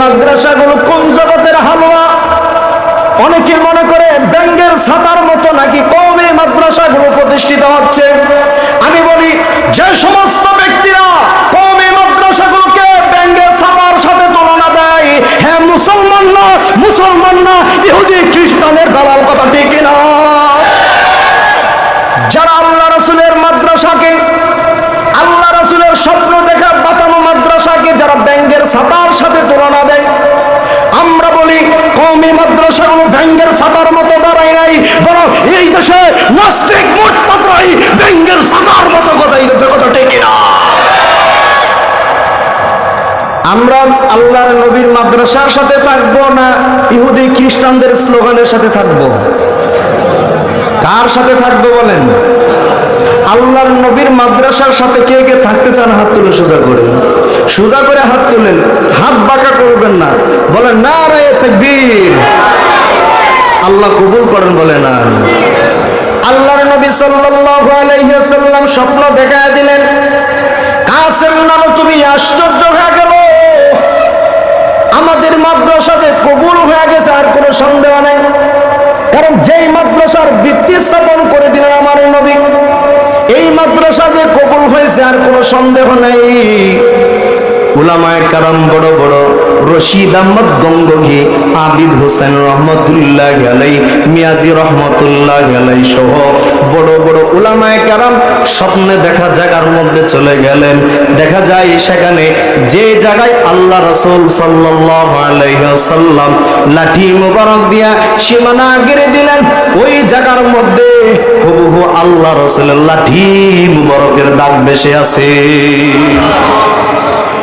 মাদ্রাসাগুলো কোন জগতের হালুয়া? অনেকে মনে করে ব্যাঙ্গের ছাতার মতো নাকি কমে মাদ্রাসাগুলো প্রতিষ্ঠিত হচ্ছে। আমি বলি, যে সমস্ত ব্যক্তিরা কমে মাদ্রাসাগুলোকে ব্যাঙ্গের ছাতার সাথে তুলনা দেয় হ্যাঁ মুসলমান না মুসলমান না, ইহুদি, খ্রিস্টানের দালাল কথা ঠিক না? যারা আল্লাহ রসুলের মাদ্রাসাকে, আল্লাহ রসুলের স্বপ্ন দেখা বাতানো মাদ্রাসাকে, যারা ব্যাঙ্গের ব্যাঙ্গের ছাতার মতো দাঁড়ায় নাই, বরং এই দেশে নাস্তিক মোট্টাই ব্যাঙ্গের ছাতার মতো গজাইতেছে কথা ঠিক না আমরা আল্লাহর নবীর মাদ্রাসার সাথে থাকব না ইহুদি খ্রিস্টানদের স্লোগানের সাথে থাকব? কার সাথে থাকব বলেন? আল্লাহর নবীর মাদ্রাসার সাথে কে কে থাকতে চান হাত তুলে সোজা করে? সোজা করে হাত তুলেন, হাত বাঁকা করবেন না। বলেন না রে তাকবীর। আল্লাহ কবুল করেন বলে না। আল্লাহর নবী সাল্লাম স্বপ্ন দেখা দিলেন, কাসেম নামে তুমি আশ্চর্য হয়ে গেল। আমাদের মাদ্রাসা যে কবুল হয়ে গেছে, আর কোনো সন্দেহ নেই। কারণ যেই মাদ্রাসার ভিত্তি স্থাপন করে দিলেন আমার নবী, এই মাদ্রাসা যে কবুল হয়েছে, আর কোনো সন্দেহ নেই। উলামায় কারাম বড় বড় রশিদ আহমদ গঙ্গঘি আবিদ হোসেন রহমতুল্লাহ আলাই মিয়াজি রহমতুল্লাহ আলাই সহ বড় বড় উলামায় কারাম স্বপ্নে দেখা জায়গার মধ্যে চলে গেলেন। দেখা যায় সেখানে যে জায়গায় আল্লাহ রসুল আলাইহি লাঠি মোবারক দিয়া সীমানা গিরে দিলেন, ওই জায়গার মধ্যে হুবহু আল্লাহ রসুলের লাঠি মুবারকের দাগ বেশি আছে।